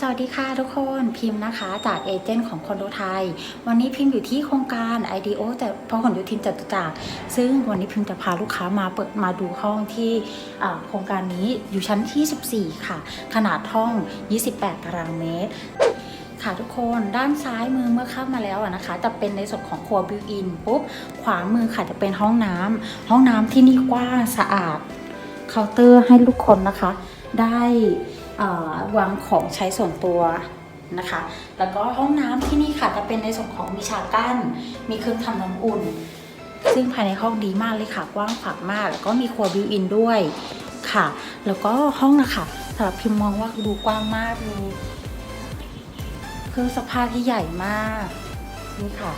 สวัสดีค่ะทุกคนพิมพ์นะคะ จากเอเจนต์ของคอนโดไทย วันนี้พิมพ์อยู่ที่โครงการ IDO แต่พหลโยธินจตุจักรซึ่งวันนี้พิมพ์จะพาลูกค้ามาเปิดมาดูห้องที่โครงการนี้อยู่ชั้นที่ 14 ค่ะ ขนาดห้อง 28 ตารางเมตรค่ะทุกคนด้านซ้ายมือเมื่อเข้ามาแล้วนะคะ จะเป็นในส่วนของครัวบิวอินปุ๊บขวามือค่ะจะเป็นห้องน้ำห้องน้ำที่นี่กว้างสะอาดเคาน์เตอร์ให้ลูกคนนะคะ ได้ วางของใช้ส่วนตัวนะคะ แล้วก็ห้องน้ำที่นี่ค่ะจะเป็นในส่วนของมีฉากกั้น มีเครื่องทำน้ำอุ่น ซึ่งภายในห้องดีมากเลยค่ะ กว้างขวางมาก แล้วก็มีครัวบิวอินด้วยค่ะ แล้วก็ห้องนะคะสำหรับพิมมองว่าดูกว้างมาก มีเครื่องซักผ้าที่ใหญ่มาก นี่ค่ะ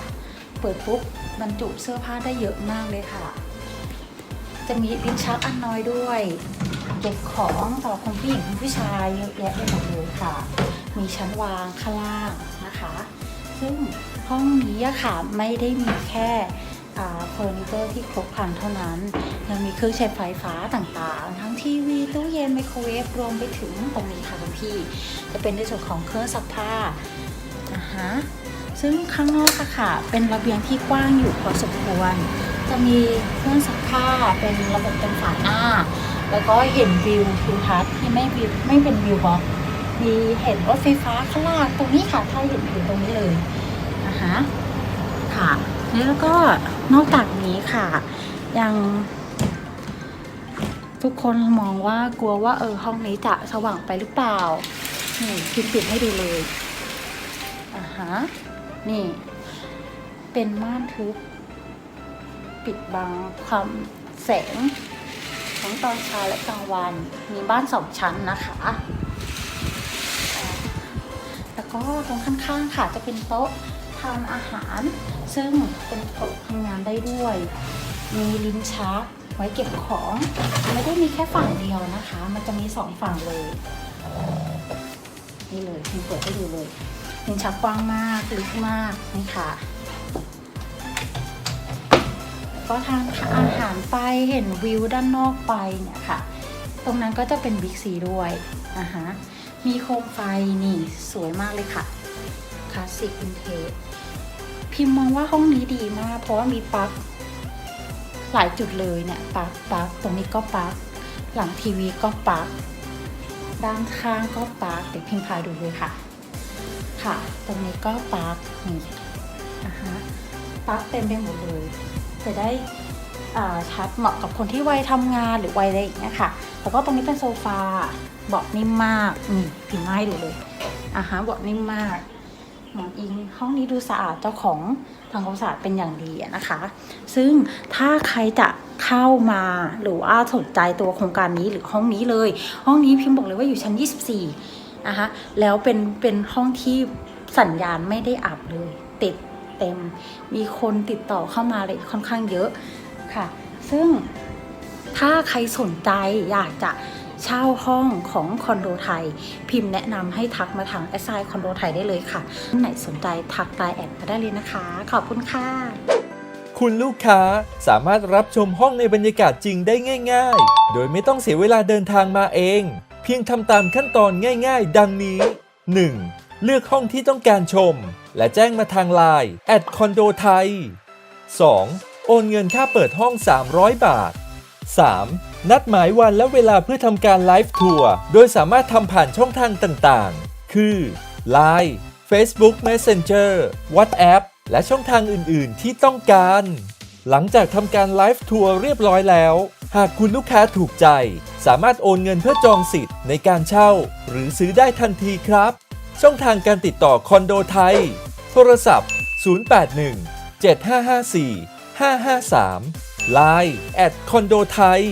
เปิดปุ๊บบรรจุเสื้อผ้าได้เยอะมากเลยค่ะ จะมีลิ้นชักอันน้อยด้วย เก็บของสำหรับคนผู้หญิงผู้ชายเยอะแยะไปหมดเลยค่ะ มีชั้นวางข้างล่างนะคะ ซึ่งห้องนี้ค่ะไม่ได้มีแค่เฟอร์นิเจอร์ที่ครบครันเท่านั้น ยังมีเครื่องใช้ไฟฟ้าต่างๆ ทั้งทีวีตู้เย็นไมโครเวฟรวมไปถึงตรงนี้ค่ะคุณพี่ จะเป็นในส่วนของเครื่องซักผ้าอ่าฮะซึ่งข้างนอกค่ะ เป็นระเบียงที่กว้างอยู่พอสมควร จะมีเครื่องซักผ้าเป็นระบบเป็นฝาหน้า แล้วก็เห็นวิวทิวทัศน์ที่ไม่วิวไม่เป็นวิวบล็อกมีเห็นรถไฟฟ้าข้างล่างตรงนี้ค่ะถ้าเห็นอยู่ตรงนี้เลยนะคะค่ะแล้วก็นอกจากนี้ค่ะ ยัง ทุกคนมองว่ากลัวว่าเออห้องนี้จะสว่างไปหรือเปล่านี่พิมปิดให้ดูเลยอ่าฮะนี่ เป็นม่านทึบปิดบังความแสง ตอนเช้าและกลางวัน มีบ้านสองชั้นนะคะ แล้วก็ตรงข้างๆค่ะจะเป็นโต๊ะทานอาหาร ซึ่งเป็นโต๊ะทำงานได้ด้วย มีลิ้นชักไว้เก็บของไม่ได้มีแค่ฝั่งเดียวนะคะ มันจะมีสองฝั่งเลย นี่เลยคุณเปิดให้ดูเลยลิ้นชักกว้างมากลึกมากนี่ค่ะ ก็ทานอาหารไปเห็นวิวด้านนอกไปเนี่ยค่ะ ตรงนั้นก็จะเป็นบิ๊กซีด้วยนะคะ มีโคมไฟนี่สวยมากเลยค่ะคลาสสิกวินเทจพิมพ์มองว่าห้องนี้ดีมาก เพราะว่ามีปลั๊กหลายจุดเลยเนี่ยปลั๊กปลั๊กตรงนี้ก็ปลั๊กหลังทีวีก็ปลั๊กด้านข้างก็ปลั๊กเดี๋ยวพิมพ์พาดูเลยค่ะ ค่ะ ตรงนี้ก็ปลั๊กนี่นะคะปลั๊กเต็มไปหมดเลย จะได้อ่าชัดเหมาะกับคนที่วัยทำงานหรือวัยอะไรอย่างเงี้ยค่ะ แล้วก็ตรงนี้เป็นโซฟาเบาะนิ่มมากนี่พิมพ์มาให้ดูเลยอ่าฮะเบาะนิ่มมากหมอนอิงห้องนี้ดูสะอาดเจ้าของทางความสะอาดเป็นอย่างดีนะคะ ซึ่งถ้าใครจะเข้ามาหรือว่าสนใจตัวโครงการนี้หรือห้องนี้เลย ห้องนี้พิมพ์บอกเลยว่าอยู่ชั้น 24นะคะแล้วเป็นเป็นห้องที่สัญญาณไม่ได้อับเลย ติด เต็ม มีคนติดต่อเข้ามาเลยค่อนข้างเยอะค่ะ ซึ่งถ้าใครสนใจอยากจะเช่าห้องของคอนโดไทย พิมพ์แนะนำให้ทักมาทางแอสไซคอนโดไทยได้เลยค่ะท่านไหนสนใจทักไลน์แอดมาได้เลยนะคะ ขอบคุณค่ะ คุณลูกค้าสามารถรับชมห้องในบรรยากาศจริงได้ง่าย ๆ โดยไม่ต้องเสียเวลาเดินทางมาเอง เพียงทำตามขั้นตอนง่าย ๆ ดังนี้ 1. เลือกห้องที่ต้องการชม และแจ้งมาทางไลน์แอดคอนโดไทย 2. โอนเงินค่าเปิดห้อง 300 บาท 3. นัดหมายวันและเวลาเพื่อทำการไลฟ์ทัวร์ โดยสามารถทำผ่านช่องทางต่างๆ คือ Line Facebook Messenger WhatsApp และช่องทางอื่นๆ ที่ต้องการ หลังจากทำการไลฟ์ทัวร์เรียบร้อยแล้ว หากคุณลูกค้าถูกใจ สามารถโอนเงินเพื่อจองสิทธิ์ในการเช่า หรือซื้อได้ทันทีครับ ช่องทางการติดต่อคอนโดไทย โทรศัพท์ 081 7554 553 Line แอดคอนโดไทย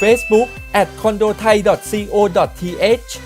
Facebook at condothai.co.th